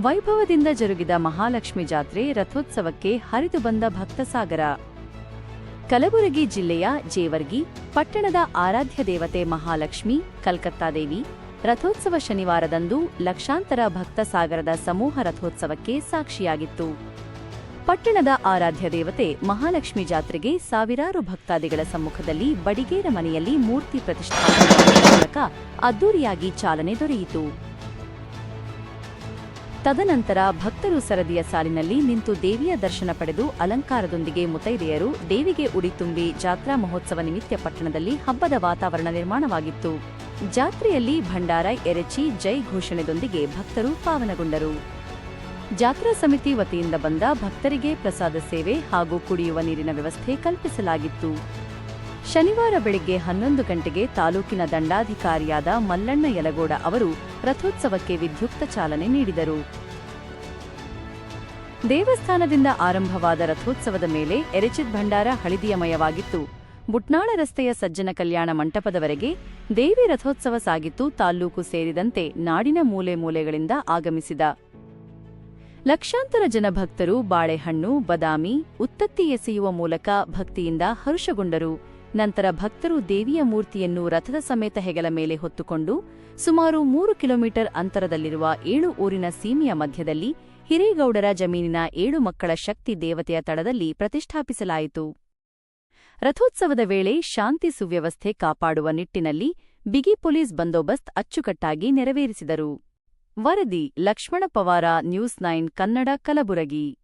ವೈಭವದಿಂದ ಜರುಗಿದ ಮಹಾಲಕ್ಷ್ಮಿ ಜಾತ್ರೆ ರಥೋತ್ಸವಕ್ಕೆ ಹರಿದು ಬಂದ ಭಕ್ತಸಾಗರ. ಕಲಬುರಗಿ ಜಿಲ್ಲೆಯ ಜೇವರ್ಗಿ, ಪಟ್ಟಣದ ಆರಾಧ್ಯ ದೇವತೆ ಮಹಾಲಕ್ಷ್ಮಿ ಕಲ್ಕತ್ತಾದೇವಿ ರಥೋತ್ಸವ ಶನಿವಾರದಂದು ಲಕ್ಷಾಂತರ ಭಕ್ತಸಾಗರದ ಸಮೂಹ ರಥೋತ್ಸವಕ್ಕೆ ಸಾಕ್ಷಿಯಾಗಿತ್ತು. ಪಟ್ಟಣದ ಆರಾಧ್ಯ ದೇವತೆ ಮಹಾಲಕ್ಷ್ಮಿ ಜಾತ್ರೆಗೆ ಸಾವಿರಾರು ಭಕ್ತಾದಿಗಳ ಸಮ್ಮುಖದಲ್ಲಿ ಬಡಿಗೇರ ಮನೆಯಲ್ಲಿ ಮೂರ್ತಿ ಪ್ರತಿಷ್ಠಾಪನೆ ಮೂಲಕ ಅದ್ದೂರಿಯಾಗಿ ಚಾಲನೆ ದೊರೆಯಿತು. ತದನಂತರ ಭಕ್ತರು ಸರದಿಯ ಸಾಲಿನಲ್ಲಿ ನಿಂತು ದೇವಿಯ ದರ್ಶನ ಪಡೆದು ಅಲಂಕಾರದೊಂದಿಗೆ ಮುತೈದೆಯರು ದೇವಿಗೆ ಉಡಿ ತುಂಬಿ ಜಾತ್ರಾ ಮಹೋತ್ಸವ ನಿಮಿತ್ತ ಪಟ್ಟಣದಲ್ಲಿ ಹಬ್ಬದ ವಾತಾವರಣ ನಿರ್ಮಾಣವಾಗಿತ್ತು. ಜಾತ್ರೆಯಲ್ಲಿ ಭಂಡಾರ ಎರಚಿ ಜೈ ಘೋಷಣೆದೊಂದಿಗೆ ಭಕ್ತರು ಪಾವನಗೊಂಡರು. ಜಾತ್ರಾ ಸಮಿತಿ ವತಿಯಿಂದ ಬಂದ ಭಕ್ತರಿಗೆ ಪ್ರಸಾದ ಸೇವೆ ಹಾಗೂ ಕುಡಿಯುವ ನೀರಿನ ವ್ಯವಸ್ಥೆ ಕಲ್ಪಿಸಲಾಗಿತ್ತು. ಶನಿವಾರ ಬೆಳಿಗ್ಗೆ ಹನ್ನೊಂದು ಗಂಟೆಗೆ ತಾಲೂಕಿನ ದಂಡಾಧಿಕಾರಿಯಾದ ಮಲ್ಲಣ್ಣ ಯಲಗೋಡ ಅವರು ರಥೋತ್ಸವಕ್ಕೆ ವಿದ್ಯುಕ್ತ ಚಾಲನೆ ನೀಡಿದರು. ದೇವಸ್ಥಾನದಿಂದ ಆರಂಭವಾದ ರಥೋತ್ಸವದ ಮೇಲೆ ಎರೆಚಿದ್ ಭಂಡಾರ ಹಳಿದಿಯಮಯವಾಗಿತ್ತು. ಬುಟ್ನಾಳ ರಸ್ತೆಯ ಸಜ್ಜನ ಕಲ್ಯಾಣ ಮಂಟಪದವರೆಗೆ ದೇವಿ ರಥೋತ್ಸವ ಸಾಗಿತ್ತು, ತಾಲ್ಲೂಕು ಸೇರಿದಂತೆ ನಾಡಿನ ಮೂಲೆ ಮೂಲೆಗಳಿಂದ ಆಗಮಿಸಿದ. ಲಕ್ಷಾಂತರ ಜನ ಭಕ್ತರು, ಬಾಳೆಹಣ್ಣು, ಬದಾಮಿ, ಉತ್ತತ್ತಿ ಎಸೆಯುವ ಮೂಲಕ ಭಕ್ತಿಯಿಂದ ಹರುಷಗೊಂಡರು. ನಂತರ ಭಕ್ತರು ದೇವಿಯ ಮೂರ್ತಿಯನ್ನು ರಥದ ಸಮೇತ ಹೆಗಲ ಮೇಲೆ ಹೊತ್ತುಕೊಂಡು ಸುಮಾರು ಮೂರು ಕಿಲೋಮೀಟರ್ ಅಂತರದಲ್ಲಿರುವ ಏಳು ಊರಿನ ಸೀಮೆಯ ಮಧ್ಯದಲ್ಲಿ ಹಿರೇಗೌಡರ ಜಮೀನಿನ ಏಳು ಮಕ್ಕಳ ಶಕ್ತಿ ದೇವತೆಯ ತಡದಲ್ಲಿ ಪ್ರತಿಷ್ಠಾಪಿಸಲಾಯಿತು. ರಥೋತ್ಸವದ ವೇಳೆ ಶಾಂತಿ ಸುವ್ಯವಸ್ಥೆ ಕಾಪಾಡುವ ನಿಟ್ಟಿನಲ್ಲಿ ಬಿಗಿ ಪೊಲೀಸ್ ಬಂದೋಬಸ್ತ್ ಅಚ್ಚುಕಟ್ಟಾಗಿ ನೆರವೇರಿಸಿದರು. ವರದಿ, ಲಕ್ಷ್ಮಣ ಪವಾರ, ನ್ಯೂಸ್ ನೈನ್, ಕನ್ನಡ, ಕಲಬುರಗಿ.